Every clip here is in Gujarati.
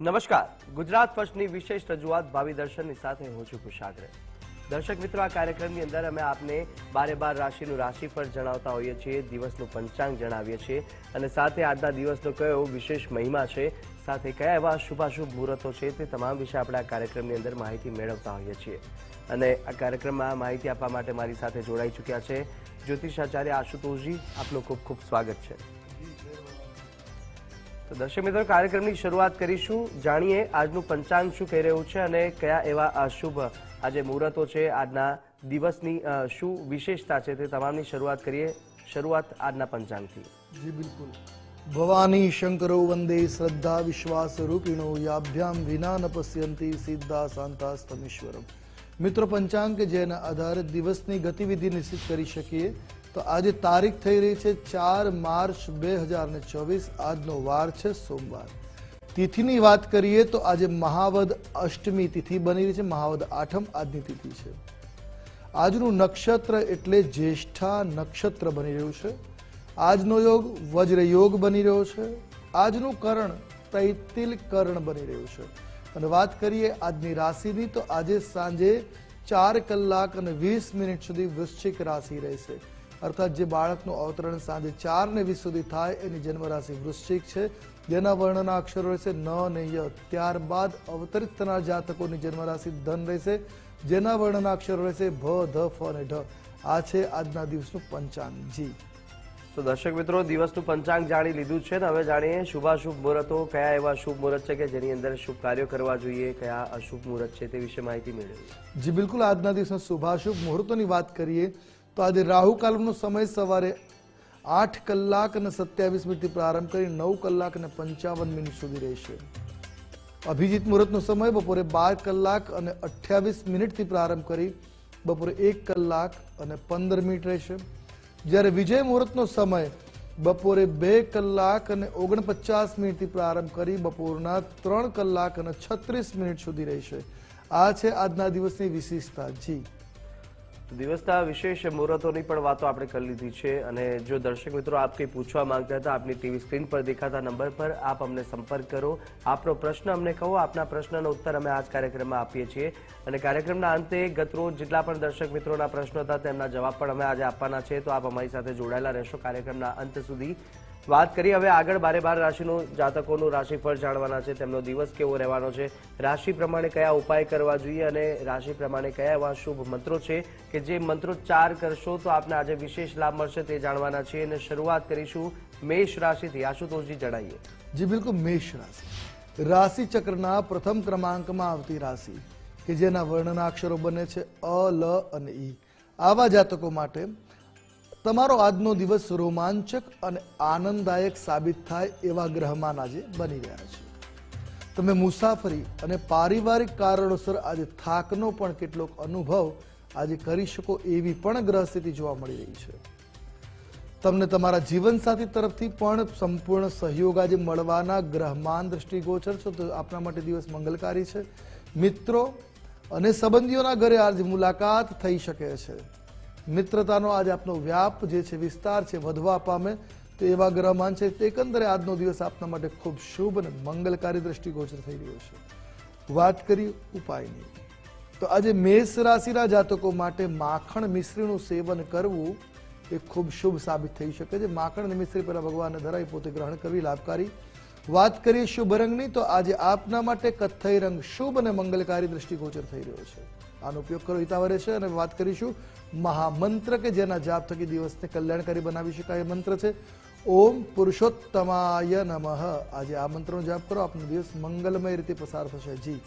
નમસ્કાર. ગુજરાત ફર્સ્ટની વિશેષ રજૂઆત ભાવિ દર્શનની સાથે હું છું કુશાગ્ર. દર્શક મિત્રો, આ કાર્યક્રમની અંદર અમે આપને બારે બાર રાશિનું રાશિફળ જણાવતા હોઈએ છીએ, દિવસનું પંચાંગ જણાવીએ છીએ અને સાથે આજના દિવસનો કયો વિશેષ મહિમા છે, સાથે કયા એવા શુભાશુભ મુહૂર્તો છે તે તમામ વિશે આપણે આ કાર્યક્રમની અંદર માહિતી મેળવતા હોઈએ છીએ. અને આ કાર્યક્રમમાં માહિતી આપવા માટે મારી સાથે જોડાઈ ચૂક્યા છે જ્યોતિષાચાર્ય આશુતોષજી. આપનું ખૂબ ખૂબ સ્વાગત છે. તો દર્શક મિત્રો, કાર્યક્રમની શરૂઆત કરીશું. જાણીએ આજનું પંચાંગ શું કહી રહ્યું છે અને કયા એવા અશુભ આજે મુહૂર્તો છે, આજના દિવસની શું વિશેષતા છે તે તમામની શરૂઆત કરીએ. શરૂઆત આજના પંચાંગથી. જી, બિલકુલ. ભવાની શંકરો વંદે શ્રદ્ધા વિશ્વાસ રૂપિણો યાભ્યામ વિના ન પશ્યંતી સિદ્ધા શાંતાસ્તમીશ્વરમ. મિત્રો, પંચાંગ જેના આધારે દિવસની ગતિવિધિ નિશ્ચિત કરી શકીએ તો આજે તારીખ થઈ રહી છે ચાર માર્ચ બે હજાર ને ચોવીસ. આજનો વાર છે સોમવાર. તિથિની વાત કરીએ તો આજે મહાવદ અષ્ટમી તિથિ બની રહી છે. મહાવદ આઠમ આજની તિથિ છે. આજનું નક્ષત્ર એટલે જ્યેષ્ઠા નક્ષત્ર બની રહ્યું છે. આજનો યોગ વજ્ર યોગ બની રહ્યો છે. આજનું કરણ તૈતિલ કરણ બની રહ્યું છે. અને વાત કરીએ આજની રાશિની તો આજે સાંજે ચાર કલાક અને વીસ મિનિટ સુધી વૃશ્ચિક રાશિ રહેશે. અર્થાત જે બાળકનું અવતરણ સાંજે ચાર ને વીસ સુધી થાય એની જન્મરાશિ વૃશ્ચિક છે. જેના વર્ણના અક્ષરો રહેશે ન ને ય. ત્યારબાદ અવતરિત થનાર જાતકોની જન્મરાશિ ધન રહેશે. જેના વર્ણના અક્ષરો રહેશે ભ ધ ફ અને ઢ. આ છે આજના દિવસનું પંચાંગ. જી. તો દર્શક મિત્રો દિવસનું પંચાંગ જાણી લીધું છે ને હવે જાણીએ શુભાશુભ મુહૂર્તો કયા એવા શુભ મુહૂર્ત છે કે જેની અંદર શુભ કાર્યો કરવા જોઈએ કયા અશુભ મુહૂર્ત છે તે વિશે માહિતી મેળવી. જી બિલકુલ આજના દિવસના શુભાશુભ મુહૂર્તોની વાત કરીએ તો આજે રાહુ કાલનો સમય સવારે આઠ કલાક અને સત્યાવીસ મિનિટથી પ્રારંભ કરી નવ કલાક અને પંચાવન મિનિટ સુધી રહેશે. અભિજીત મુહૂર્તનો સમય બપોરે બાર કલાક અને અઠ્યાવીસ મિનિટથી પ્રારંભ કરી બપોરે એક કલાક અને પંદર મિનિટ રહેશે. જ્યારે વિજય મુહૂર્તનો સમય બપોરે બે કલાક અને ઓગણપચાસ મિનિટથી પ્રારંભ કરી બપોરના ત્રણ કલાક અને છત્રીસ મિનિટ સુધી રહેશે. આ છે આજના દિવસની વિશેષતા. જી. તો દિવસના વિશેષ મુહૂર્તોની પણ વાતો આપણે કરી લીધી છે અને જો દર્શક મિત્રો આપ કંઈ પૂછવા માંગતા હતા આપની ટીવી સ્ક્રીન પર દેખાતા નંબર પર આપ અમને સંપર્ક કરો. આપનો પ્રશ્ન અમને કહો, આપના પ્રશ્નનો ઉત્તર અમે આ કાર્યક્રમમાં આપીએ છીએ. અને કાર્યક્રમના અંતે ગતરોજ જેટલા પણ દર્શક મિત્રોના પ્રશ્નો હતા તેમના જવાબ પણ અમે આજે આપવાના છે. તો આપ અમારી સાથે જોડાયેલા રહેશો કાર્યક્રમના અંત સુધી. વાત કરી હવે આગળ બારે બાર રાશિનું જાતકોનું રાશિફળ જાણવાના છે, તેમનો દિવસ કેવો રહેવાનો છે, રાશિ પ્રમાણે કયા ઉપાય કરવા જોઈએ અને રાશિ પ્રમાણે કયા એવા શુભ મંત્રો છે કે જે મંત્રો ચાર કરશો તો આપને આજે વિશેષ લાભ મળશે તે જાણવાના છે અને શરૂઆત કરીશું મેષ રાશિથી. આશુતોષજી જણાવીએ જી, બિલકુલ મેષ રાશિ. રાશિ ચક્રના પ્રથમ ક્રમાંકમાં આવતી રાશિ કે જેના વર્ણના અક્ષરો બને છે અ, લ અને ઈ. આવા જાતકો માટે તમારો આજનો દિવસ રોમાંચક અને આનંદદાયક સાબિત થાય એવા ગ્રહમાન આજે બની રહ્યા છે. તમે મુસાફરી અને પારિવારિક કારણોસર આજે થાકનો પણ કેટલોક અનુભવ આજે કરી શકો એવી પણ ગ્રહ સ્થિતિ જોવા મળી રહી છે. તમને તમારા જીવનસાથી તરફથી પણ સંપૂર્ણ સહયોગ આજે મળવાના ગ્રહમાન દ્રષ્ટિગોચર છો. તો આપના માટે દિવસ મંગલકારી છે. મિત્રો અને સંબંધીઓના ઘરે આજે મુલાકાત થઈ શકે છે. મિત્રતાનો આજ આપનો વ્યાપ જે છે, વિસ્તાર છે, વધવા પામે તો એવા ગ્રહમાન છે. તે એકંદરે આજનો દિવસ આપના માટે ખૂબ શુભ અને મંગલકારી દ્રષ્ટિગોચર થઈ રહ્યો છે. વાત કરી ઉપાયની. તો આજે મેષ રાશિના જાતકો માટે માખણ મિશ્રીનું સેવન કરવું એ ખૂબ શુભ સાબિત થઈ શકે છે. માખણ અને મિશ્રી પહેલાં ભગવાનને ધરાવી પોતે ગ્રહણ કરવી લાભકારી. વાત કરીએ શુભ રંગની, તો આજે આપના માટે કથ્થઈ રંગ શુભ અને મંગલકારી દ્રષ્ટિગોચર થઈ રહ્યો છે. આનો ઉપયોગ કરો હિતાવરે છે અને વાત કરીશું મહામંત્ર કે જેના જાપ થકી દિવસને કલ્યાણકારી બનાવી શકાય મંત્ર છે. ઓમ પુરુષોત્તમાય નમઃ. આજે આ મંત્રનો જાપ કરો. આપનો દિવસ મંગલમય રીતે પસાર થશે. જી.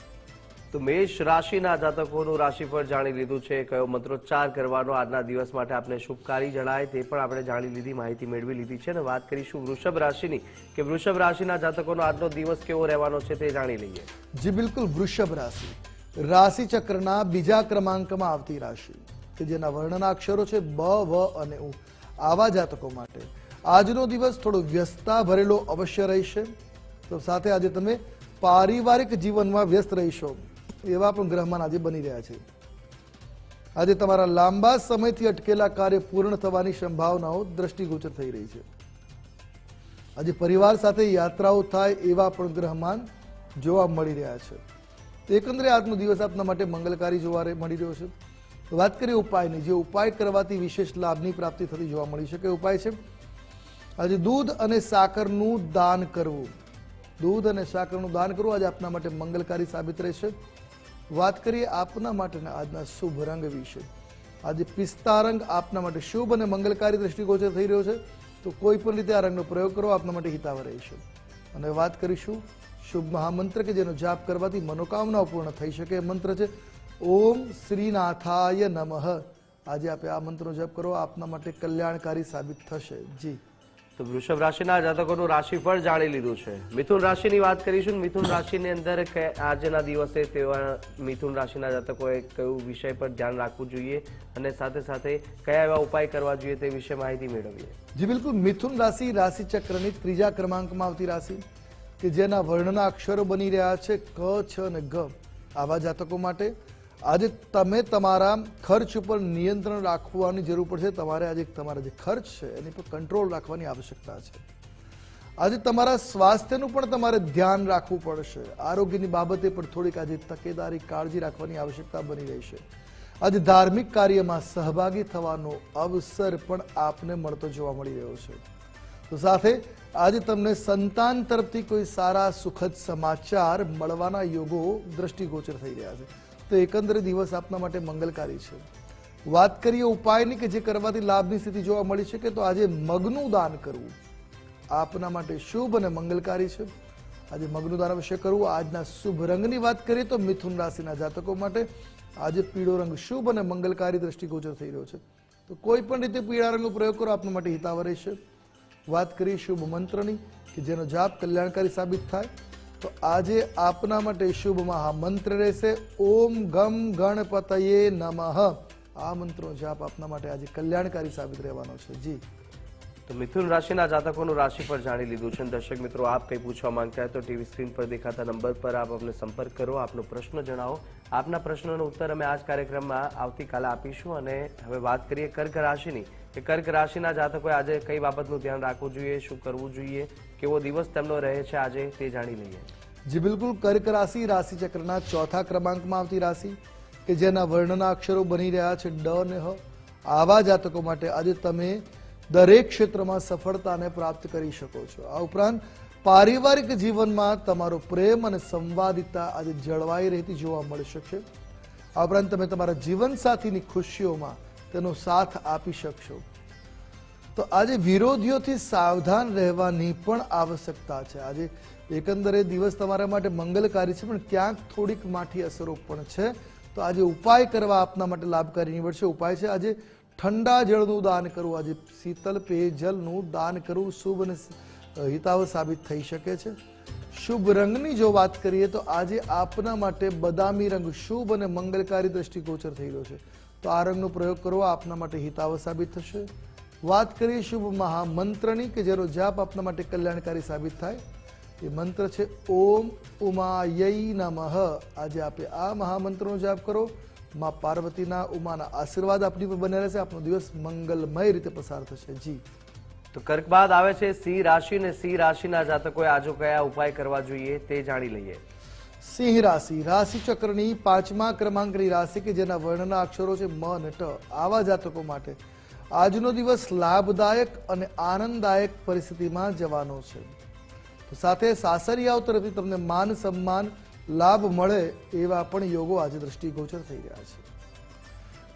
તો મેષ રાશિના જાતકોનું રાશિફળ જાણી લીધું છે. કયો મંત્રોચ્ચાર કરવાનો આજના દિવસ માટે આપણે શુભકારી જણાય તે પણ આપણે જાણી લીધી, માહિતી મેળવી લીધી છે અને વાત કરીશું વૃષભ રાશિની કે વૃષભ રાશિના જાતકોનો આજનો દિવસ કેવો રહેવાનો છે તે જાણી લઈએ. જી બિલકુલ, વૃષભ રાશિ. રાશિ ચક્રના બીજા ક્રમાંકમાં આવતી રાશિ કે જેના વર્ણના અક્ષરો છે બ, વ અને ઉ. આવા જાતકો માટે આજનો દિવસ થોડો વ્યસ્તતા ભરેલો અવશ્ય રહેશે. તો સાથે આજે તમે પારિવારિક જીવનમાં વ્યસ્ત રહીશો. એવા પણ ગ્રહમાન આજે બની રહ્યા છે. આજે તમારા લાંબા સમયથી અટકેલા કાર્ય પૂર્ણ થવાની સંભાવનાઓ દ્રષ્ટિગોચર થઈ રહી છે. આજે પરિવાર સાથે યાત્રાઓ થાય એવા પણ ગ્રહમાન જોવા મળી રહ્યા છે. તો એકંદરે આજનો દિવસ આપના માટે મંગલકારી જોવા મળી રહ્યો છે. વાત કરીએ ઉપાયની જે ઉપાય કરવાથી વિશેષ લાભની પ્રાપ્તિ થતી જોવા મળી શકે ઉપાય છે. આજે દૂધ અને સાકરનું દાન કરવું. દૂધ અને સાકરનું દાન કરવું આજે આપના માટે મંગલકારી સાબિત રહેશે. વાત કરીએ આપના માટેના આજના શુભ રંગ વિશે. આજે પિસ્તા રંગ આપના માટે શુભ અને મંગલકારી દ્રષ્ટિગોચર થઈ રહ્યો છે. તો કોઈ પણ રીતે આ રંગનો પ્રયોગ કરવો આપના માટે હિતાવ રહેશે અને વાત કરીશું શુભ મહામંત્ર કે જેનો જાપ કરવાથી મનોકામનાઓ પૂર્ણ થઈ શકે મંત્ર છે. ઓમ શ્રીનાથાય નમઃ. આજે આપે આ મંત્રનો જપ કરો, આપના માટે કલ્યાણકારી સાબિત થશે. જી. તો વૃષભ રાશિના જાતકોનું રાશિફળ જાણી લીધું છે. મિથુન રાશિની વાત કરીશું. મિથુન રાશિની અંદર આજના દિવસે તેવા મિથુન રાશિના જાતકોએ કયું વિષય પર ધ્યાન રાખવું જોઈએ અને સાથે સાથે કયા એવા ઉપાય કરવા જોઈએ તે વિશે માહિતી મેળવીએ. જી બિલકુલ. મિથુન રાશિ રાશિ ચક્રની ત્રીજા ક્રમાંકમાં આવતી રાશિ કે જેના વર્ણના અક્ષરો બની રહ્યા છે ક, છ અને ગ. આવા જાતકો માટે આજે તમે તમારા ખર્ચ ઉપર નિયંત્રણ રાખવાની જરૂર પડશે. તમારે આજે તમારા જે ખર્ચ છે, એની પર કંટ્રોલ રાખવાની આવશ્યકતા છે. આજે તમારા સ્વાસ્થ્યનું પણ તમારે ધ્યાન રાખવું પડશે. આરોગ્યની બાબતે પણ થોડીક આજે તકેદારી, કાળજી રાખવાની આવશ્યકતા બની રહેશે આજે ધાર્મિક કાર્યમાં સહભાગી થવાનો અવસર પણ આપને મળતો જોવા મળી રહ્યો છે. તો સાથે આજે તમને સંતાન તરફથી કોઈ સારા સુખદ સમાચાર મળવાના યોગો દ્રષ્ટિગોચર થઈ રહ્યા છે. તો એકંદરે દિવસ આપના માટે મંગલકારી છે. વાત કરીએ ઉપાયની કે જે કરવાથી લાભની સ્થિતિ જોવા મળી શકે તો આજે મગનું દાન કરવું. આપના માટે શુભ અને મંગલકારી છે. આજે મગનું દાન અવશ્ય કરવું. આજના શુભ રંગની વાત કરીએ તો મિથુન રાશિના જાતકો માટે આજે પીળો રંગ શુભ અને મંગલકારી દ્રષ્ટિગોચર થઈ રહ્યો છે. તો કોઈ પણ રીતે પીળા રંગનો પ્રયોગ કરો, આપના માટે હિતાવ રહેશે. વાત કરીએ શુભ મંત્રની કે જેનો જાપ કલ્યાણકારી સાબિત થાય. તો આજે આપના માટે શુભ મહામંત્ર રહેશે. ઓમ ગમ ગણપતયે નમઃ. આ મંત્રનો જાપ આપના માટે આજે કલ્યાણકારી સાબિત રહેવાનો છે. જી. તો મિથુન રાશિના જાતકોનું રાશિ પર જાણી લીધું છે. દર્શક મિત્રો, આપ કંઈ પૂછવા માંગતા હોય તો ટીવી સ્ક્રીન પર દેખાતા નંબર પર આપ અમને સંપર્ક કરો. આપનો પ્રશ્ન જણાવો. આપના પ્રશ્નોનો ઉત્તર અમે આ જ કાર્યક્રમમાં આવતીકાલે આપીશું અને હવે વાત કરીએ કર્ક રાશિની. કે કર્ક રાશિના જાતકોએ આજે કઈ બાબતનું ધ્યાન રાખવું જોઈએ, શું કરવું જોઈએ, કેવો દિવસ તેમનો રહે છે આજે તે જાણી લઈએ. જી બિલકુલ, કર્ક રાશિ રાશિ ચક્રના ચોથા ક્રમાંકમાં આવતી રાશિ કે જેના વર્ણના અક્ષરો બની રહ્યા છે ડ ને હ. આવા જાતકો માટે આજે તમે દરેક ક્ષેત્રમાં સફળતાને પ્રાપ્ત કરી શકો છો. આ ઉપરાંત પારિવારિક જીવનમાં તમારો પ્રેમ અને સંવાદિતા આજે જળવાઈ રહેતી જોવા મળી શકશે. આ ઉપરાંત તમે તમારા જીવનસાથીની ખુશીઓમાં તેનો સાથ આપી શકશો. તો આજે વિરોધીઓથી સાવધાન રહેવાની પણ આવશ્યકતા છે. આજે એકંદરે દિવસ તમારા માટે મંગલકારી છે, પણ ક્યાંક થોડીક માઠી અસરો પણ છે. તો આજે ઉપાય કરવા આપના માટે લાભકારી નીવડશે. ઉપાય છે આજે ઠંડા જળનું દાન કરવું આજે શીતલ પેયજલનું દાન કરવું શુભ અને હિતાવ સાબિત થઈ શકે છે. શુભ રંગની જો વાત કરીએ તો આજે આપના માટે બદામી રંગ શુભ અને મંગલકારી દ્રષ્ટિગોચર થઈ રહ્યો છે. તો આ રંગનો પ્રયોગ કરવો આપના માટે હિતાવ સાબિત થશે. વાત કરીએ શુભ મહામંત્રની કે જેનો જાપ આપના માટે કલ્યાણકારી સાબિત થાય. એ મંત્ર છે, ઓમ ઉમાયય નમઃ. આજે આપે આ મહામંત્રનો જાપ કરો. માં પાર્વતીના ઉમાના આશીર્વાદ આપની પર બને રહેશે આપનો દિવસ મંગલમય રીતે પસાર થશે. જી. તો કર્ક બાદ આવે છે. સિંહ રાશિ ને સિંહ રાશિના જાતકોએ આજે કયા ઉપાય કરવા જોઈએ તે જાણી લઈએ. સિંહ રાશિ. રાશિ ચક્રની પાંચમા ક્રમાંકની રાશિ કે જેના વર્ણના અક્ષરો છે મ અને ટ. આવા જાતકો માટે આજનો દિવસ લાભદાયક અને આનંદદાયક પરિસ્થિતિમાં જવાનો છે. તો સાથે સાસરિયાઓ તરફથી તમને માન સન્માન લાભ મળે એવા પણ યોગો આજે દ્રષ્ટિગોચર થઈ રહ્યા છે.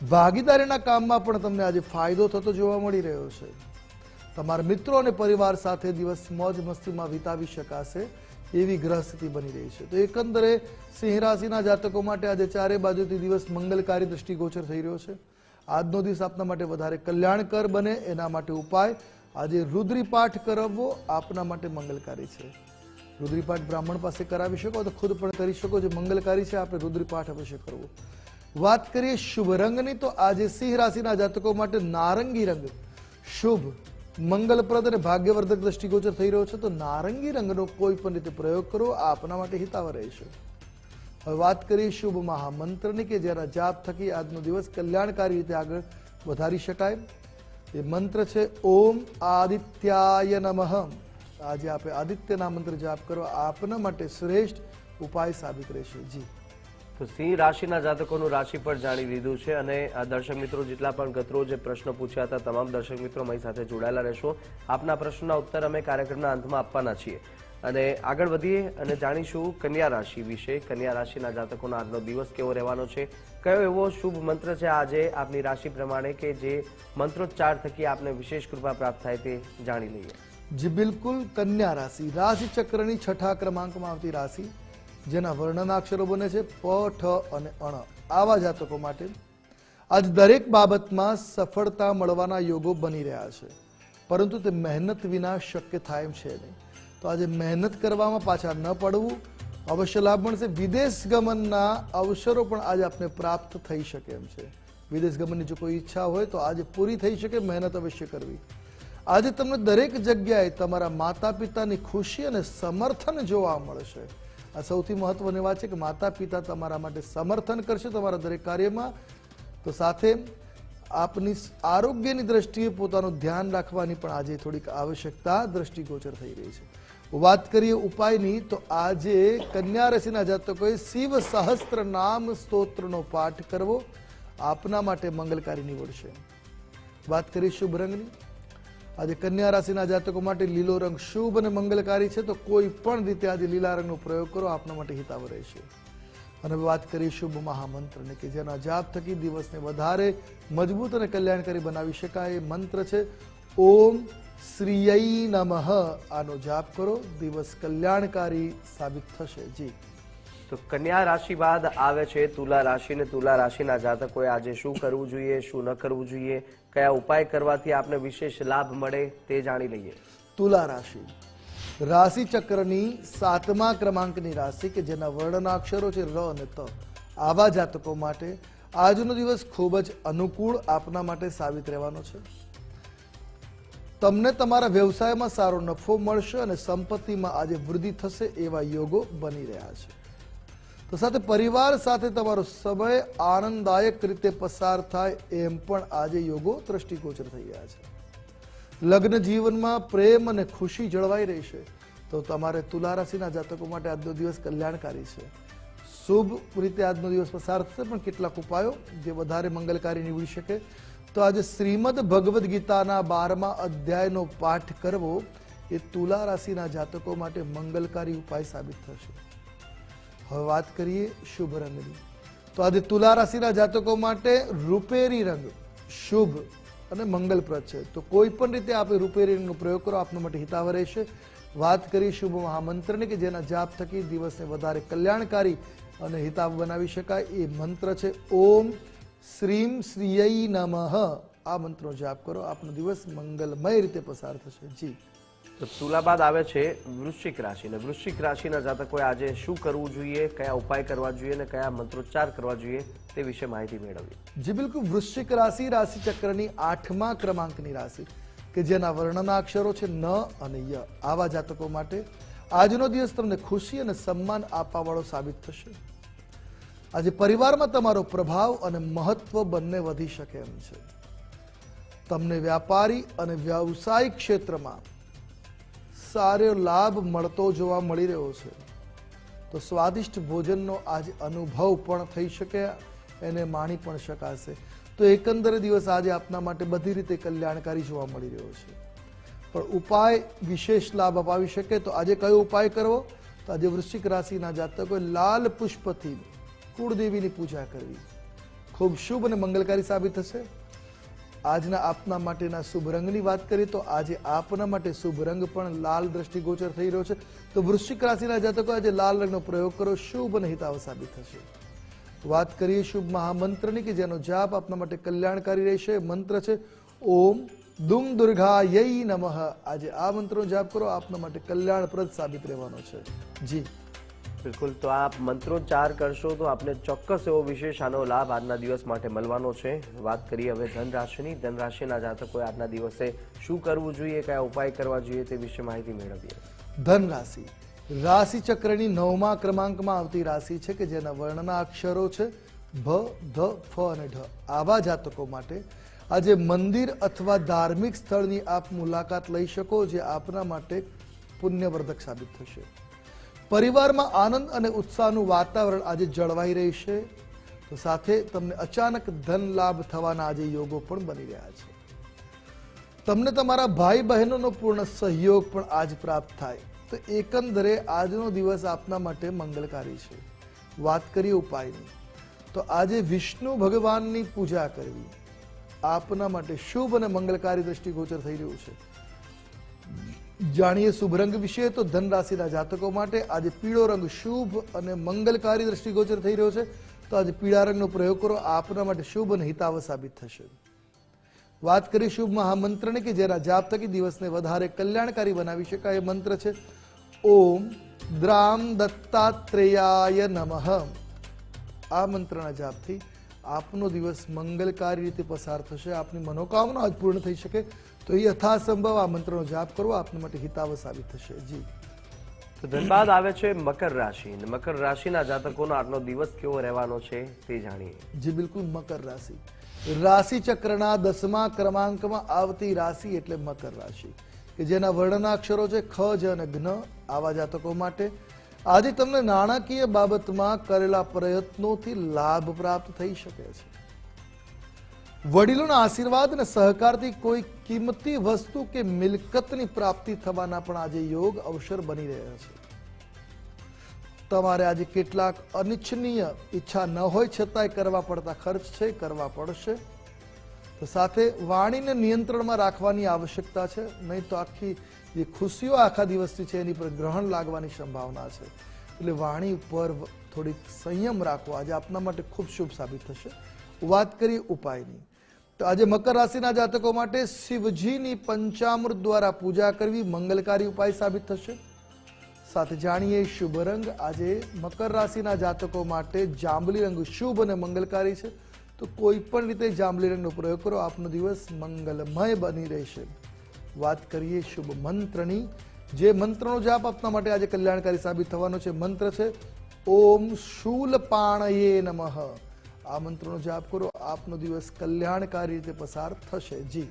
ભાગીદારીના કામમાં પણ તમને આજે ફાયદો થતો જોવા મળી રહ્યો છે. તમારા મિત્રો અને પરિવાર સાથે દિવસ મોજ મસ્તીમાં વિતાવી શકાશે એવી ગ્રહ સ્થિતિ બની રહી છે. તો એકંદરે સિંહ રાશિના જાતકો માટે આજે ચારે બાજુથી દિવસ મંગલકારી દ્રષ્ટિગોચર થઈ રહ્યો છે. આજનો દિવસ આપના માટે વધારે કલ્યાણકર બને, એના માટે ઉપાય આજે રુદ્રીપાઠ કરવો આપના માટે મંગલકારી છે. રુદ્રીપાઠ બ્રાહ્મણ પાસે કરાવી શકો તો ખુદ પણ કરી શકો. જે મંગલકારી છે, આપણે રુદ્રીપાઠ અવશ્ય કરવો. વાત કરીએ શુભ રંગની, તો આજે સિંહ રાશિના જાતકો માટે નારંગી રંગ. શુભ, મંગલપ્રદ અને ભાગ્યવર્ધક દ્રષ્ટિગોચર થઈ રહ્યો છે, તો નારંગી રંગનો કોઈ પણ રીતે પ્રયોગ કરો, આ આપના માટે હિતાવ રહેશે હવે વાત કરીએ શુભ મહામંત્રની, કે જેના જાપ થકી આજનો દિવસ કલ્યાણકારી રીતે આગળ વધારી શકાય. એ મંત્ર છે, ઓમ આદિત્યાય નમઃ. આજે આપે આદિત્યના મંત્ર જાપ કરો આપના માટે શ્રેષ્ઠ ઉપાય સાબિત રહેશે. જી. તો સિંહ રાશિના જાતકોનું રાશિ પર જાણી લીધું છે અને આ દર્શક મિત્રો જેટલા પણ ગત્રો જે પ્રશ્નો પૂછ્યા હતા, તમામ દર્શક મિત્રો અમારી સાથે જોડાયેલા રહેશો. આપના પ્રશ્નોના ઉત્તર અમે કાર્યક્રમના અંતમાં આપવાના છીએ. અને આગળ વધીએ અને જાણીશું કન્યા રાશિ વિશે. કન્યા રાશિના જાતકોનો આજનો દિવસ કેવો રહેવાનો છે? કયો એવો શુભ મંત્ર છે આજે આપની રાશિ પ્રમાણે કે જે મંત્રોચ્ચાર થકી આપને વિશેષ કૃપા પ્રાપ્ત થાય તે જાણી લઈએ. જી બિલકુલ કન્યા રાશિ રાશિ ચક્રની છઠ્ઠા ક્રમાંકમાં આવતી રાશિ, જેના વર્ણના અક્ષરો બને છે પ, ઠ અને અણ. આવા જાતકો માટે આજ દરેક બાબતમાં સફળતા મળવાના યોગો બની રહ્યા છે. પરંતુ તે મહેનત વિના શક્ય થાય એમ છે નહીં. તો આજે મહેનત કરવામાં પાછા ન પડવું, અવશ્ય લાભ મળશે. વિદેશ ગમનના અવસરો પણ આજે આપને પ્રાપ્ત થઈ શકે એમ છે. વિદેશ ગમનની જો કોઈ ઈચ્છા હોય તો આજે પૂરી થઈ શકે, મહેનત અવશ્ય કરવી. આજે તમને દરેક જગ્યાએ તમારા માતા પિતાની ખુશી અને સમર્થન જોવા મળશે. આ સૌથી મહત્વની વાત છે કે માતા પિતા તમારા માટે સમર્થન કરશે તમારા દરેક કાર્યમાં. તો સાથે આપની આરોગ્યની દ્રષ્ટિએ પોતાનું ધ્યાન રાખવાની પણ આજે થોડીક આવશ્યકતા દ્રષ્ટિગોચર થઈ રહી છે. વાત કરીએ ઉપાયની, તો આજે કન્યા રાશિના જાતકોએ શિવ સહસ્ત્ર નામ સ્તોત્રનો પાઠ કરવો આપના માટે મંગલકારી નીવડશે. વાત કરીએ શુભ રંગની આજે કન્યા રાશિના જાતકો માટે લીલો રંગ શુભ અને મંગલકારી છે, તો કોઈ પણ રીતે આજે લીલા રંગનો પ્રયોગ કરો, આપના માટે હિતાવ રહેશે. અને વાત કરીએ શુભ મહામંત્રની કે જેના જાપ થકી દિવસને વધારે મજબૂત અને કલ્યાણકારી બનાવી શકાય એ મંત્ર છે, ઓમ શ્રીય નમઃ. આનો જાપ કરો, દિવસ કલ્યાણકારી સાબિત થશે. જી. તો કન્યા રાશિ બાદ આવે છે તુલા રાશિ ને તુલા રાશિના જાતકોએ આજે શું કરવું જોઈએ, શું ન કરવું જોઈએ? કયા ઉપાય કરવાથી આપને વિશેષ લાભ મળે તે જાણી લઈએ. તુલા રાશિ. રાશિ ચક્રની સાતમા ક્રમાંકની રાશિ કે જેના વર્ણના અક્ષરો છે ર અને ત. આવા જાતકો માટે આજનો દિવસ ખૂબ જ અનુકૂળ આપના માટે સાબિત રહેવાનો છે. તમને તમારા વ્યવસાયમાં સારો નફો મળશે અને સંપત્તિમાં આજે વૃદ્ધિ થશે એવા યોગો બની રહ્યા છે. તો સાથે પરિવાર સાથે તમારો સમય આનંદદાયક રીતે પસાર થાય એમ પણ આજે યોગો દ્રષ્ટિગોચર થઈ રહ્યા છે. લગ્ન જીવનમાં પ્રેમ અને ખુશી જળવાઈ રહેશે તો તમારે તુલા રાશિના જાતકો માટે આજનો દિવસ કલ્યાણકારી છે. શુભ રીતે આજનો દિવસ પસાર થશે, પણ કેટલાક ઉપાયો જે વધારે મંગલકારી નીવડી શકે. તો આજે શ્રીમદ ભગવદ્ ગીતાના બારમા અધ્યાયનો પાઠ કરવો એ તુલા રાશિના જાતકો માટે મંગલકારી ઉપાય સાબિત થશે. હવે વાત કરીએ શુભ રંગની. તો આજે તુલા રાશિના જાતકો માટે રૂપેરી રંગ શુભ અને મંગલપ્રદ છે. તો કોઈ પણ રીતે આપણે રૂપેરી રંગનો પ્રયોગ કરો, આપના માટે હિતાવ રહેશે. વાત કરી શુભ મહામંત્રની કે જેના જાપ થકી દિવસને વધારે કલ્યાણકારી અને હિતાવ બનાવી શકાય એ મંત્ર છે. ઓમ શ્રીમ શ્રીય નમઃ. આ મંત્રનો જાપ કરો. આપનો દિવસ મંગલમય રીતે પસાર થશે. જી. તુલા બાદ આવે છે વૃશ્ચિક રાશિ. અને વૃશ્ચિક રાશિના જાતકોએ આજે શું કરવું જોઈએ, કયા ઉપાય કરવા જોઈએ અને કયા મંત્રોચ્ચાર કરવા જોઈએ તે વિશે માહિતી મેળવવી જી બિલકુલ, વૃશ્ચિક રાશિ રાશિ ચક્રની આઠમા ક્રમાંકની રાશિ, કે જેના વર્ણના અક્ષરો છે ન અને ય. આવા જાતકો માટે આજનો દિવસ તમને ખુશી અને સન્માન આપવાવાળો સાબિત થશે. આજે પરિવારમાં તમારો પ્રભાવ અને મહત્વ બંને વધી શકે એમ છે. તમને વ્યાપારી અને વ્યવસાયિક ક્ષેત્રમાં સારો લાભ મળતો જોવા મળી રહ્યો છે. તો સ્વાદિષ્ટ ભોજનનો આજે અનુભવ પણ થઈ શકે, એને માણી પણ શકાશે. તો એકંદરે દિવસ આજે આપના માટે બધી રીતે કલ્યાણકારી જોવા મળી રહ્યો છે. પણ ઉપાય વિશેષ લાભ અપાવી શકે તો આજે કયો ઉપાય કરવો? તો આજે વૃશ્ચિક રાશિના જાતકોએ લાલ પુષ્પથી કુળદેવીની પૂજા કરવી. ખૂબ શુભ અને મંગલકારી સાબિત થશે. આજના આપના માટેના શુભ રંગની વાત કરીએ તો આજે આપના માટે શુભ રંગ પણ લાલ દ્રષ્ટિગોચર થઈ રહ્યો છે. તો વૃશ્ચિક રાશિના જાતકો આજે લાલ રંગનો પ્રયોગ કરો, શુભ અને હિતાવ સાબિત થશે. વાત કરીએ શુભ મહામંત્રની કે જેનો જાપ આપના માટે કલ્યાણકારી રહેશે, મંત્ર છે, ઓમ દુમ દુર્ગાય નમઃ. આજે આ મંત્રનો જાપ કરો, આપના માટે કલ્યાણપ્રદ સાબિત રહેવાનો છે. જી. બિલકુલ. તો આપ મંત્રોચ્ચાર કરશો તો આપને ચોક્કસ એવો વિશેષ આનો લાભ આજના દિવસ માટે મળવાનો છે. વાત કરીએ હવે ધન રાશિની ધન રાશિના જાતકોએ આજના દિવસે શું કરવું જોઈએ, કયા ઉપાય કરવા જોઈએ તે વિશે માહિતી મેળવીએ. ધન રાશિ રાશિ ચક્રની નવમા ક્રમાંકમાં આવતી રાશિ છે કે જેના વર્ણના અક્ષરો છે ભ, ધ, ફ અને ઢ. આવા જાતકો માટે આજે મંદિર અથવા ધાર્મિક સ્થળની આપ મુલાકાત લઈ શકો, જે આપના માટે પુણ્યવર્ધક સાબિત થશે. પરિવારમાં આનંદ અને ઉત્સાહનું વાતાવરણ આજે જળવાઈ રહેશે તો સાથે તમને અચાનક ધન લાભ થવાના આજે યોગો પણ બની રહ્યા છે. તમને તમારા ભાઈ બહેનોનો પૂર્ણ સહયોગ પણ આજ પ્રાપ્ત થાય. તો એકંદરે આજનો દિવસ આપના માટે મંગલકારી છે. વાત કરીએ ઉપાયની. તો આજે વિષ્ણુ ભગવાનની પૂજા કરવી. આપના માટે શુભ અને મંગલકારી દ્રષ્ટિગોચર થઈ રહ્યું છે. જાણીએ શુભ રંગ વિશે તો ધન રાશિના જાતકો માટે આજે પીળો રંગ શુભ અને મંગલકારી દ્રષ્ટિગોચર થઈ રહ્યો છે. તો આજે પીળા રંગનો પ્રયોગ કરો, આપના માટે શુભ અને હિતાવ સાબિત થશે. વાત કરી શુભ મહામંત્રની કે જેના જાપ થકી દિવસને વધારે કલ્યાણકારી બનાવી શકાય એ મંત્ર છે. ઓમ દ્રામ દત્તાત્રેયાય નમઃ. આ મંત્રના જાપથી આપનો દિવસ મંગલકારી રીતે પસાર થશે, આપની મનોકામના જ પૂર્ણ થઈ શકે. તો એ યથાસંભવ આ મંત્રનો જાપ કરવો આપના માટે હિતાવ સાબિત થશે. જી. તો ધનબાદ આવે છે મકર રાશિ. મકર રાશિના જાતકોનો આજનો દિવસ કેવો રહેવાનો છે તે જાણીએ. જી બિલકુલ મકર રાશિ. રાશિ ચક્રના દસમા ક્રમાંકમાં આવતી રાશિ એટલે મકર રાશિ. કે જેના વર્ણના અક્ષરો છે ખ જ અને જ્ઞ આવા જાતકો માટે. આજે તમને નાણાકીય બાબતમાં કરેલા પ્રયત્નોથી લાભ પ્રાપ્ત થઈ શકે છે. વડીલોના આશીર્વાદ અને સહકારથી કોઈ કિંમતી વસ્તુ કે મિલકતની પ્રાપ્તિ થવાના પણ આજે યોગ અવસર બની રહ્યા છે. તમારે આજે કેટલાક અનિચ્છનીય ઈચ્છા ન હોય છતાંય કરવા પડતા ખર્ચ છે, કરવા પડશે. તો સાથે વાણીને નિયંત્રણમાં રાખવાની આવશ્યકતા છે, નહીં તો આખી જે ખુશીઓ આખા દિવસની છે એની પર ગ્રહણ લાગવાની સંભાવના છે. એટલે વાણી ઉપર થોડીક સંયમ રાખવો આજે આપના માટે ખૂબ શુભ સાબિત થશે. વાત કરીએ ઉપાયની. તો આજે મકર રાશિના જાતકો માટે શિવજીની પંચામૃત દ્વારા પૂજા કરવી મંગલકારી ઉપાય સાબિત થશે. સાથે જાણીએ શુભ રંગ. આજે મકર રાશિના જાતકો માટે જાંબલી રંગ શુભ અને મંગલકારી છે. તો કોઈ પણ રીતે જાંબલી રંગનો પ્રયોગ કરો. આપનો દિવસ મંગલમય બની રહેશે. વાત કરીએ શુભ મંત્રની. જે મંત્રનો જાપ આપના માટે આજે કલ્યાણકારી સાબિત થવાનો છે. મંત્ર છે, ઓમ શૂલપાણયે નમઃ. આ મંત્રનો જાપ કરો. આપનો દિવસ કલ્યાણકારી રીતે પસાર થશે. જી.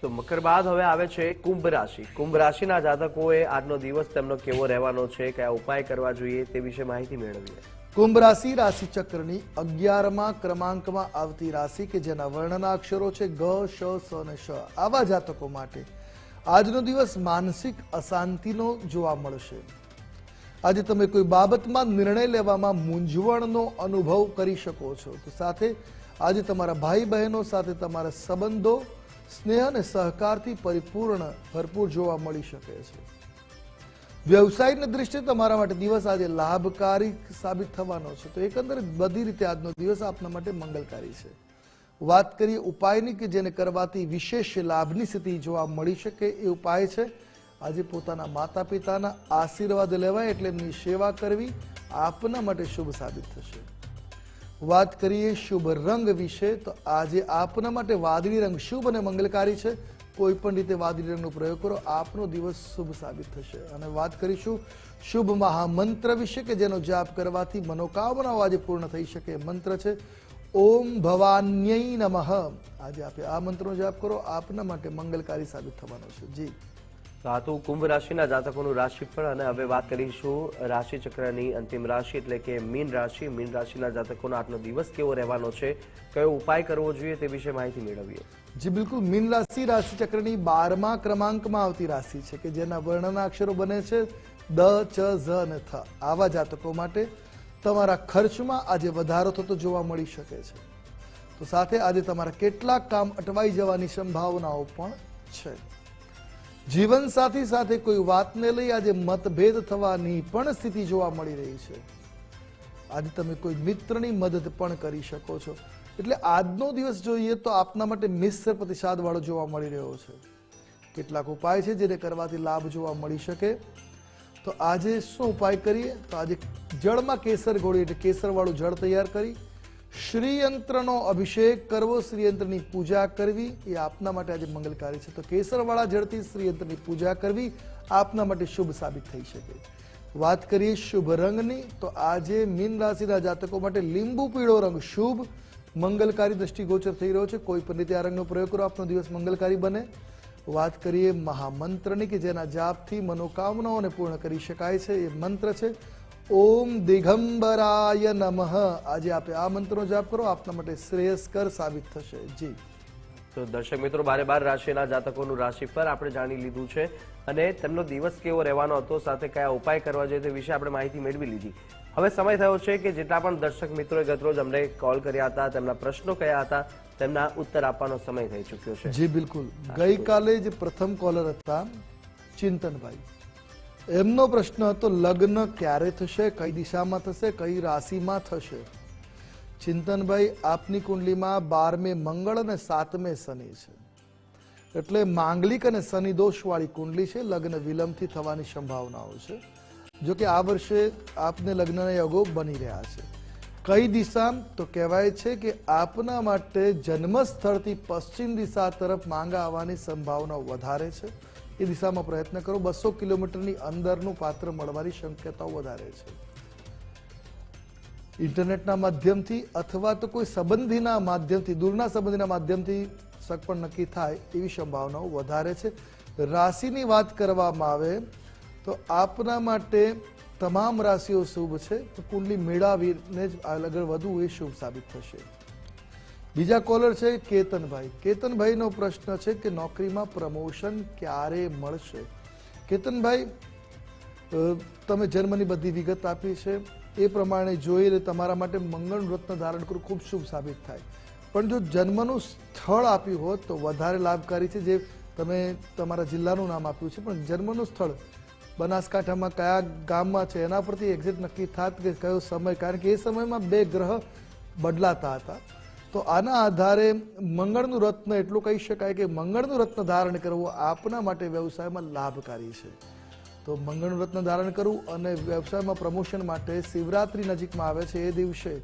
તો મકર બાદ હવે આવે છે કુંભ રાશિ. કુંભ રાશિના જાતકોએ આજનો દિવસ તેમનો કેવો રહેવાનો છે કયા ઉપાય કરવા જોઈએ તે વિશે માહિતી મેળવીએ. કુંભ રાશિ રાશિ ચક્રની અગિયારમાં ક્રમાંકમાં આવતી રાશિ કે જેના વર્ણના અક્ષરો છે ગ શ સ અને શ. આવા જાતકો માટે આજનો દિવસ માનસિક અશાંતિનો જોવા મળશે. આજે તમે કોઈ બાબતમાં નિર્ણય લેવામાં મૂંઝવણનો અનુભવ કરી શકો છો. તો સાથે આજે તમારા ભાઈ બહેનો સાથે તમારા સંબંધો, સ્નેહ અને સહકારથી પરિપૂર્ણ, ભરપૂર જોવા મળી શકે છે. વ્યવસાયની દૃષ્ટિએ તમારા માટે દિવસ આજે લાભકારી સાબિત થવાનો છે. તો એકંદરે બધી રીતે આજનો દિવસ આપના માટે મંગલકારી છે. વાત કરીએ ઉપાયની કે જેને કરવાથી વિશેષ લાભની સ્થિતિ જોવા મળી શકે એ ઉપાય છે. આજે પોતાના માતા પિતાના આશીર્વાદ લેવાય એટલે એમની સેવા કરવી આપના માટે શુભ સાબિત થશે. વાત કરીએ શુભ રંગ વિશે, તો આજે આપના માટે વાદળી રંગ શુભ અને મંગલકારી છે. કોઈ પણ રીતે વાદળી રંગનો પ્રયોગ કરો, આપનો દિવસ શુભ સાબિત થશે. અને વાત કરીશું શુભ મહામંત્ર વિશે, કે જેનો જાપ કરવાથી મનોકામનાઓ આજે પૂર્ણ થઈ શકે મંત્ર છે. ઓમ ભવાન્યય નમઃ. આજે આપે આ મંત્રનો જાપ કરો, આપના માટે મંગલકારી સાબિત થવાનો છે. જી. તો આ તો કુંભ રાશિના જાતકોનું રાશિફળ અને હવે વાત કરીશું રાશિ ચક્રની અંતિમ રાશિ એટલે કે મીન રાશિ. મીન રાશિના જાતકોનો આજનો દિવસ કેવો રહેવાનો છે? કયો ઉપાય કરવો જોઈએ તે વિશે માહિતી મેળવીએ. જી, બિલકુલ. મીન રાશિ રાશિ ચક્રની બારમા ક્રમાંકમાં આવતી રાશિ છે કે જેના વર્ણના અક્ષરો બને છે દ, ચ, ઝ અને થ. આવા જાતકો માટે તમારા ખર્ચમાં આજે વધારો થતો જોવા મળી શકે છે. તો સાથે આજે તમારા કેટલાક કામ અટવાઈ જવાની સંભાવનાઓ પણ છે. જીવન સાથી કોઈ વાતને લઈ આજે મતભેદ થવાની પણ સ્થિતિ જોવા મળી રહી છે. આજે તમે કોઈ મિત્રની મદદ પણ કરી શકો છો. એટલે આજનો દિવસ જોઈએ તો આપના માટે મિશ્ર પ્રતિસાદ વાળો જોવા મળી રહ્યો છે. કેટલાક ઉપાય છે જેને કરવાથી લાભ જોવા મળી શકે? તો આજે શું ઉપાય કરીએ? તો આજે જળમાં કેસર ગોળી એટલે કેસર વાળું જળ તૈયાર કરી શ્રીયંત્રનો અભિષેક કરવો, શ્રીયંત્રની પૂજા કરવી, એ આપના માટે આજે મંગલકારી છે. તો કેસરવાળા જળથી શ્રીયંત્રની પૂજા કરવી આપના માટે શુભ સાબિત થઈ શકે વાત કરીએ શુભ રંગની, તો આજે મીન રાશિના જાતકો માટે લીંબુ પીળો રંગ શુભ. મંગલકારી દ્રષ્ટિગોચર થઈ રહ્યો છે. કોઈ પણ રીતે આ રંગનો પ્રયોગ કરો, આપનો દિવસ મંગલકારી બને. વાત કરીએ મહામંત્રની, કે જેના જાપથી મનોકામનાઓને પૂર્ણ કરી શકાય છે. એ મંત્ર છે ઓમ દિગંબરાય નમઃ. આજે આપે આ મંત્રનો જાપ કરો આપના માટે શ્રેયસ્કર સાબિત થશે. જી. તો દર્શક મિત્રો બારે બાર રાશિના જાતકોનું રાશિફળ આપણે જાણી લીધું છે અને તેમનો દિવસ કેવો રહેવાનો હતો સાથે કયા ઉપાય કરવા જોઈએ તે વિશે આપણે માહિતી મેળવી લીધી. હવે સમય થયો છે કે જેટલા પણ દર્શક મિત્રોએ ગતરોજ અમને કોલ કર્યા હતા તેમના પ્રશ્નો કયા હતા તેમના ઉત્તર આપવાનો સમય થઈ ચૂક્યો છે. જી બિલકુલ. ગઈકાલે જે પ્રથમ કોલર હતા ચિંતનભાઈ. એમનો પ્રશ્ન હતો, લગ્ન ક્યારે થશે, કઈ દિશામાં થશે, કઈ રાશિમાં થશે? ચિંતનભાઈ, આપની કુંડલીમાં બારમે મંગળ અને સાતમે શનિ છે. એટલે માંગલિક અને શનિ દોષવાળી કુંડલી છે, લગ્ન વિલંબથી થવાની સંભાવનાઓ છે. જો કે આ વર્ષે આપને લગ્નના યોગો બની રહ્યા છે. કઈ દિશા તો કહેવાય છે કે આપના માટે જન્મસ્થળથી પશ્ચિમ દિશા તરફ માંગા આવવાની સંભાવના વધારે છે. એ દિશામાં પ્રયત્ન કરો. બસો કિલોમીટરની અંદરનું પાત્ર મળવાની શક્યતાઓ વધારે છે. ઇન્ટરનેટના માધ્યમથી અથવા તો કોઈ સંબંધીના માધ્યમથી, દૂરના સંબંધીના માધ્યમથી સગપણ નક્કી થાય એવી સંભાવનાઓ વધારે છે. રાશિની વાત કરવામાં આવે તો આપના માટે તમામ રાશિઓ શુભ છે. તો કુંડલી મેળાવીને જ આગળ વધવું એ શુભ સાબિત થશે. બીજા કોલર છે કેતનભાઈ. કેતનભાઈનો પ્રશ્ન છે કે નોકરીમાં પ્રમોશન ક્યારે મળશે? કેતનભાઈ તમે જન્મની બધી વિગત આપી છે. એ પ્રમાણે જોઈને તમારા માટે મંગળ વ્રતનું ધારણ કરવું ખૂબ શુભ સાબિત થાય. પણ જો જન્મનું સ્થળ આપ્યું હોત તો વધારે લાભકારી છે જે તમે તમારા જિલ્લાનું નામ આપ્યું છે. પણ જન્મનું સ્થળ બનાસકાંઠામાં કયા ગામમાં છે એના પરથી એક્ઝેક્ટ નક્કી થાત કે કયો સમય? કારણ કે એ સમયમાં બે ગ્રહ બદલાતા હતા. તો આના આધારે મંગળનું રત્ન એટલું કહી શકાય કે મંગળનું રત્ન ધારણ કરવું આપના માટે વ્યવસાયમાં લાભકારી છે. તો મંગળનું રત્ન ધારણ કરવું અને વ્યવસાયમાં પ્રમોશન માટે શિવરાત્રી નજીકમાં આવે છે એ દિવસે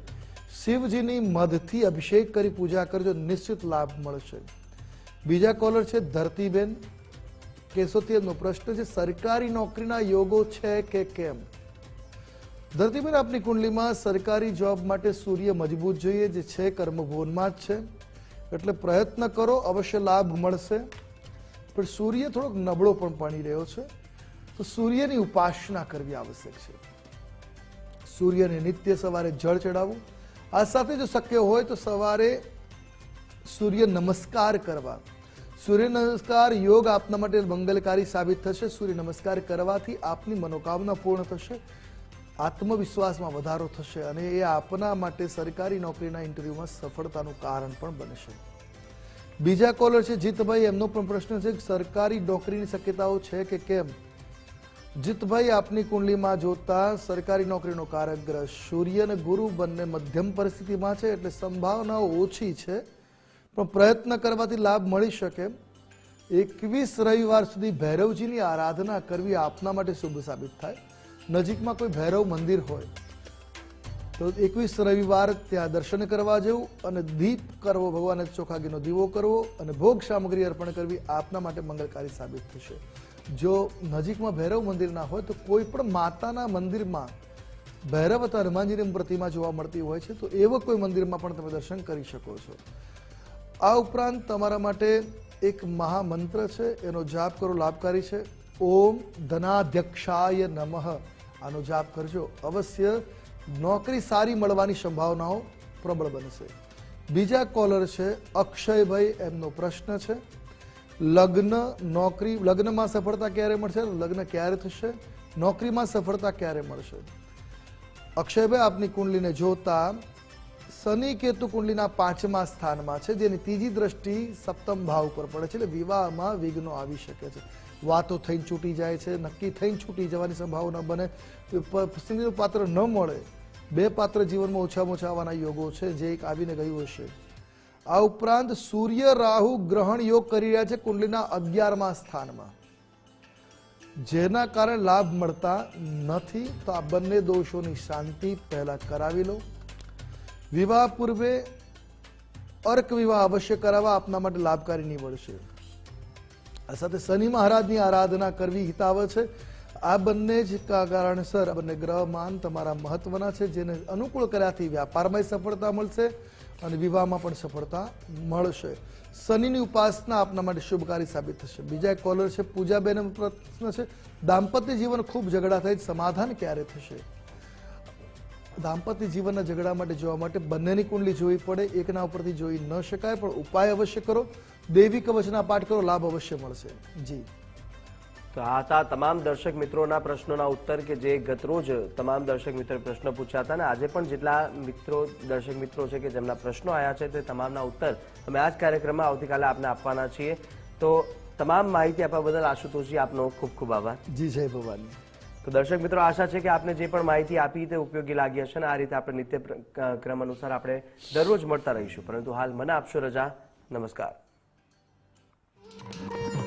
શિવજીની મધથી અભિષેક કરી પૂજા કરજો, નિશ્ચિત લાભ મળશે. બીજા કોલર છે ધરતીબેન. કેશોથી એમનો પ્રશ્ન છે, સરકારી નોકરીના યોગો છે કે કેમ? ધરતીબેન આપની કુંડલીમાં સરકારી જોબ માટે સૂર્ય મજબૂત જોઈએ, જે છે કર્મભુવનમાં જ છે. એટલે પ્રયત્ન કરો, અવશ્ય લાભ મળશે. પણ સૂર્ય થોડોક નબળો પણ પાણી રહ્યો છે. તો સૂર્યની ઉપાસના કરવી આવશ્યક છે. સૂર્યને નિત્ય સવારે જળ ચડાવવું. આ સાથે જો શક્ય હોય તો સવારે સૂર્ય નમસ્કાર કરવા. સૂર્ય નમસ્કાર યોગ આપના માટે મંગલકારી સાબિત થશે. સૂર્ય નમસ્કાર કરવાથી આપની મનોકામના પૂર્ણ થશે. આત્મવિશ્વાસમાં વધારો થશે અને એ આપના માટે સરકારી નોકરીના ઇન્ટરવ્યુમાં સફળતાનું કારણ પણ બનશે. બીજા કોલર છે જીતભાઈ. એમનો પણ પ્રશ્ન છે કે સરકારી નોકરીની શક્યતાઓ છે કે કેમ? જીતભાઈ, આપની કુંડલીમાં જોતા સરકારી નોકરીનો કારક સૂર્ય અને ગુરુ બંને મધ્યમ પરિસ્થિતિમાં છે એટલે સંભાવનાઓ ઓછી છે, પણ પ્રયત્ન કરવાથી લાભ મળી શકે. એકવીસ રવિવાર સુધી ભૈરવજીની આરાધના કરવી આપના માટે શુભ સાબિત થાય. નજીકમાં કોઈ ભૈરવ મંદિર હોય, તો એકવીસ રવિવાર ત્યાં દર્શન કરવા જવું અને દીપ કરવો, ભગવાનને ચોખાગીનો દીવો કરવો અને ભોગ સામગ્રી અર્પણ કરવી આપના માટે મંગલકારી સાબિત થશે. જો નજીકમાં ભૈરવ મંદિર ના હોય, તો કોઈ પણ માતાના મંદિરમાં ભૈરવ અથવા હનુમાનજીની પ્રતિમા જોવા મળતી હોય છે, તો એવો કોઈ મંદિરમાં પણ તમે દર્શન કરી શકો છો. આ ઉપરાંત તમારા માટે એક મહામંત્ર છે, એનો જાપ કરો, લાભકારી છે. ઓમ ધનાધ્યક્ષાય નમઃ. આનો જાપ કરજો. અવશ્ય નોકરી સારી મળવાની સંભાવનાઓ પ્રબળ બનશે. બીજા કોલર છે અક્ષયભાઈ, એમનો પ્રશ્ન છે, લગ્ન નોકરી, લગ્નમાં સફળતા ક્યારે મળશે? લગ્ન ક્યારે થશે? નોકરીમાં સફળતા ક્યારે મળશે? અક્ષયભાઈ, આપની કુંડલીને જોતા શનિ કેતુ કુંડલીના પાંચમા સ્થાનમાં છે, જેની ત્રીજી દ્રષ્ટિ સપ્તમ ભાવ પર પડે છે, એટલે વિવાહમાં વિઘ્નો આવી શકે છે. વાતો થઈને છૂટી જાય છે, નક્કી થઈને છૂટી જવાની સંભાવના બને. પસંદગીનું પાત્ર ન મળે, બે પાત્ર જીવનમાં ઓછામાં ઓછા આવવાના યોગો છે, જે એક આવીને ગયું હશે. આ ઉપરાંત સૂર્ય રાહુ ગ્રહણ યોગ કરી રહ્યા છે કુંડલીના અગિયારમા સ્થાનમાં. જેના કારણે લાભ મળતા નથી, તો આ બંને દોષોની શાંતિ પહેલા કરાવી લો. વિવાહ પૂર્વે અર્ક વિવાહ અવશ્ય કરાવવા આપના માટે લાભકારી નીવડશે. આ સાથે શનિ મહારાજની આરાધના કરવી હિતાવ છે. આ બંને જ કારણસર બંને ગ્રહમાન તમારા મહત્વના છે, જેને અનુકૂળ કર્યાથી વ્યાપારમાં સફળતા મળશે અને વિવાહમાં પણ સફળતા મળશે. શનિની ઉપાસના આપના માટે શુભકારી સાબિત થશે. બીજા એક કોલર છે પૂજાબેન પ્રશ્ન છે, દાંપત્ય જીવન ખૂબ ઝઘડા થઈ સમાધાન ક્યારે થશે? દાંપત્ય જીવનના ઝઘડા માટે જોવા માટે બંનેની કુંડલી જોવી પડે, એકના ઉપરથી જોઈ ન શકાય, પણ ઉપાય અવશ્ય કરો. દેવી કવચના પાઠ કરો લાભ અવશ્ય મળશે. જી. તો આ હતા તમામ દર્શક મિત્રોના પ્રશ્નોના ઉત્તર કે જે ગતરોજ તમામ દર્શક મિત્રો પ્રશ્ન પૂછ્યા હતા અને આજે પણ જેટલા મિત્રો દર્શક મિત્રો છે કે જેમના પ્રશ્નો આવ્યા છે તે તમામના ઉત્તર અમે આ જ કાર્યક્રમમાં આવતીકાલે આપને આપવાના છીએ. તો તમામ માહિતી આપવા બદલ આશુતોષજી આપનો ખૂબ ખૂબ આભાર. જી જય ભવાની. તો દર્શક મિત્રો આશા છે કે આપને જે પણ માહિતી આપી તે ઉપયોગી લાગી હશે અને આ રીતે આપણે નિત્ય ક્રમ અનુસાર આપણે દરરોજ મળતા રહીશું. પરંતુ હાલ મને આપશો રજા. નમસ્કાર. Mm-hmm.